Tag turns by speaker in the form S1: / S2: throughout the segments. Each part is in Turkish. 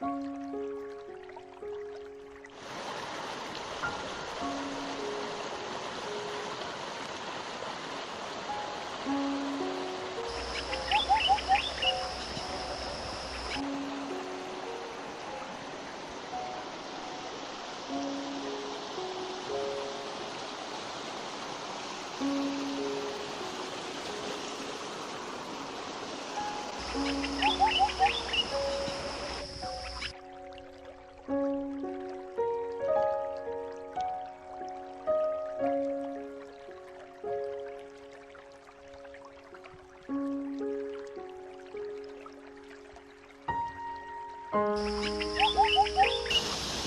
S1: Música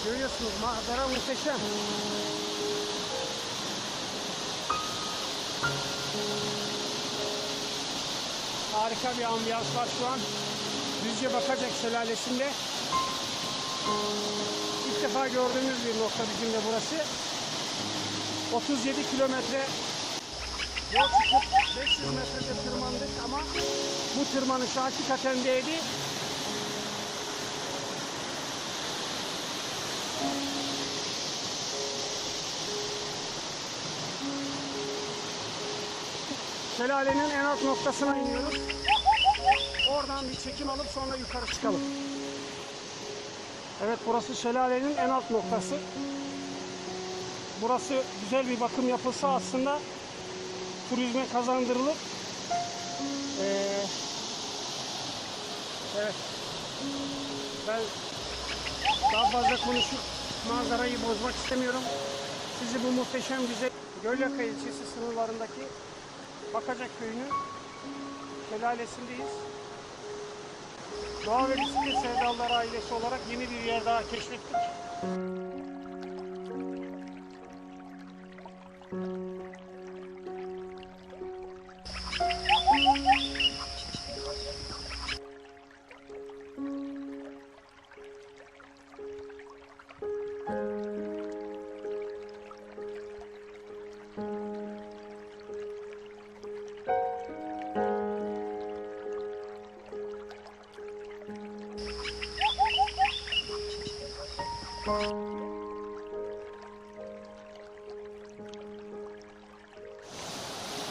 S1: Görüyorsunuz manzara muhteşem. Harika bir ambiyans var şu an. Düzce Bakacak Şelalesi'nde. İlk defa gördüğümüz bir nokta bizim de burası. 37 kilometre yol çıkıp 500 metrede tırmandık ama bu tırmanış hakikaten değdi. Şelalenin en alt noktasına iniyoruz. Oradan bir çekim alıp sonra yukarı çıkalım. Evet burası şelalenin en alt noktası. Burası güzel bir bakım yapılsa aslında turizme kazandırılır. Ee, evet. Ben daha fazla konuşup manzarayı bozmak istemiyorum. Sizi bu muhteşem güzel Gölyaka ilçesi sınırlarındaki Bakacak köyünün şelalesindeyiz. Doğa ve bisiklet sevdalıları ailesi olarak yeni bir yer daha keşfettik.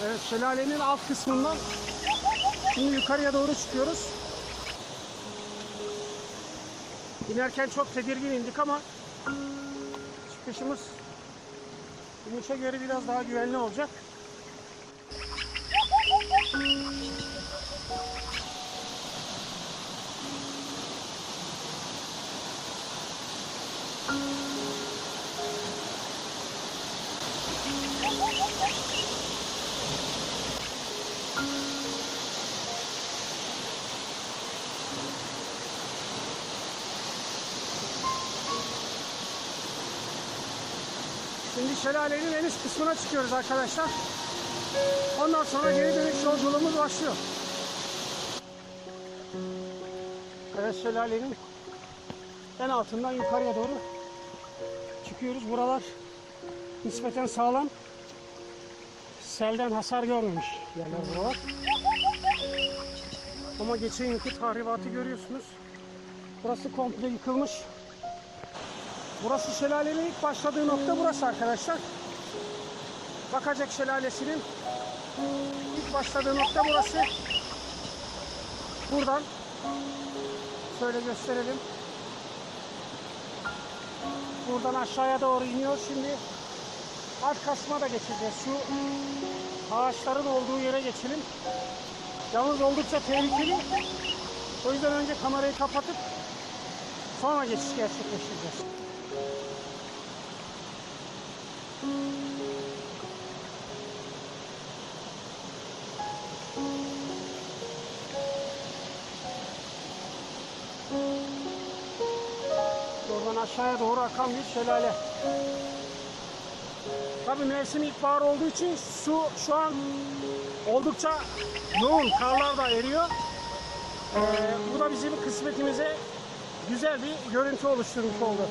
S1: Evet şelalenin alt kısmından şimdi yukarıya doğru çıkıyoruz. İnerken çok tedirgin indik ama çıkışımız inişe göre biraz daha güvenli olacak. Şimdi şelalenin en üst kısmına çıkıyoruz arkadaşlar. Ondan sonra geri dönüş yolculuğumuz başlıyor. Evet şelalenin en altından yukarıya doğru çıkıyoruz. Buralar nispeten sağlam. Selden hasar görmemiş yerler buralar. Ama geçen yılki tahribatı görüyorsunuz. Burası komple yıkılmış. Burası şelalenin ilk başladığı nokta burası arkadaşlar. Bakacak şelalesinin ilk başladığı nokta burası. Buradan şöyle gösterelim. Buradan aşağıya doğru iniyor. Şimdi alt kasma da geçeceğiz. Şu ağaçların olduğu yere geçelim. Yalnız oldukça tehlikeli. O yüzden önce kamerayı kapatıp sonra geçiş gerçekleştireceğiz. Oradan aşağıya doğru akan bir şelale. Tabii mevsim ilkbahar olduğu için su şu an oldukça yoğun. Karlar da eriyor. Ee, bu da bizim kısmetimize güzel bir görüntü oluşturmuş oldu.